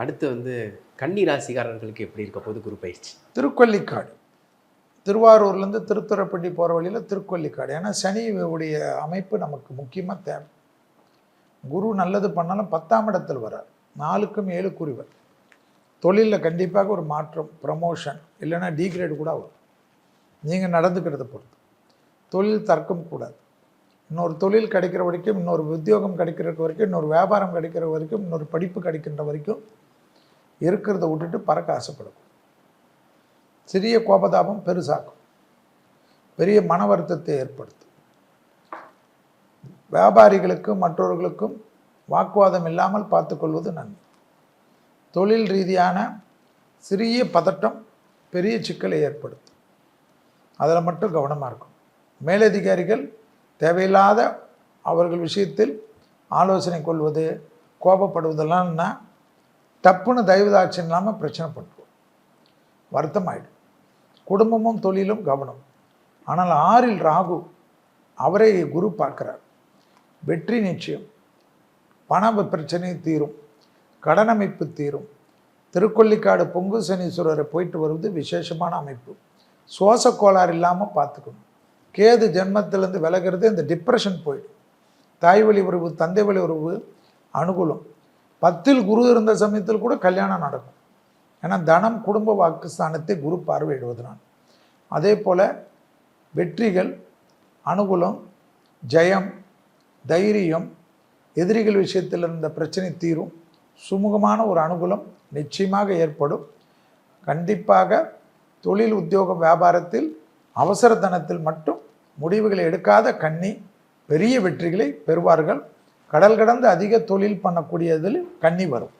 அடுத்து வந்து கன்னி ராசிக்காரர்களுக்கு எப்படி இருக்க போது குரு பயிற்சி. திருக்கொல்லிக்காடு திருவாரூர்லேருந்து திருத்துறைப்பட்டி போகிற வழியில் திருக்கொல்லிக்காடு ஏன்னா சனி உடைய அமைப்பு நமக்கு முக்கியமாக தேவை. குரு நல்லது பண்ணாலும் பத்தாம் இடத்தில் வரார் நாலுக்கும் ஏழு குறிவர் தொழிலில் கண்டிப்பாக ஒரு மாற்றம் ப்ரமோஷன் இல்லைன்னா டிகிரேடு கூட வரும். நீங்கள் நடந்துக்கிறத பொறுத்து. தொழில் தர்க்கம் கூடாது. இன்னொரு தொழில் கிடைக்கிற வரைக்கும் இன்னொரு உத்தியோகம் கிடைக்கிற வரைக்கும் இன்னொரு வியாபாரம் கிடைக்கிற வரைக்கும் இன்னொரு படிப்பு கிடைக்கின்ற வரைக்கும் இருக்கிறத விட்டுட்டு பறக்க ஆசைப்படும். சிறிய கோபதாபம் பெருசாக்கும். பெரிய மன வருத்தத்தை ஏற்படுத்தும். வியாபாரிகளுக்கும் மற்றவர்களுக்கும் வாக்குவாதம் இல்லாமல் பார்த்துக்கொள்வது நன்மை. தொழில் ரீதியான சிறிய பதட்டம் பெரிய சிக்கலை ஏற்படுத்தும். அதில் மட்டும் கவனமாக இருக்கும் மேலதிகாரிகள் தேவையில்லாத அவர்கள் விஷயத்தில் ஆலோசனை கொள்வது கோபப்படுவதெல்லாம்னா டப்புன்னு தயவுதாட்சியம் இல்லாமல் பிரச்சனை பண்ணுவோம் வருத்தமாயிடும். குடும்பமும் தொழிலும் கவனம். ஆனால் ஆறில் ராகு அவரை குரு பார்க்கிறார். வெற்றி நிச்சயம். பண பிரச்சனை தீரும். கடன் அமைப்பு தீரும். திருக்கொல்லிக்காடு பொங்கு சனீஸ்வரரை போயிட்டு வருவது விசேஷமான அமைப்பு. சுவாச கோளாறு இல்லாமல் பார்த்துக்கணும். கேது ஜென்மத்திலேருந்து விலகிறது இந்த டிப்ரெஷன் போயிடும். தாய் வழி உறவு தந்தை வழி உறவு அனுகூலம். பத்தில் குரு இருந்த சமயத்தில் கூட கல்யாணம் நடக்கும். ஏன்னா தனம் குடும்ப வாக்குஸ்தானத்தை குரு பார்வையிடுவதுனால் அதே போல் வெற்றிகள் அனுகூலம் ஜெயம் தைரியம் எதிரிகள் விஷயத்தில் இருந்த பிரச்சனை தீரும். சுமூகமான ஒரு அனுகூலம் நிச்சயமாக ஏற்படும். கண்டிப்பாக தொழில் உத்தியோகம் வியாபாரத்தில் அவசரத்தனத்தில் மட்டும் முடிவுகளை எடுக்காத கண்ணி பெரிய வெற்றிகளை பெறுவார்கள். கடல் கடந்து அதிக தொழில் பண்ணக்கூடியதில் கன்னி வரும்.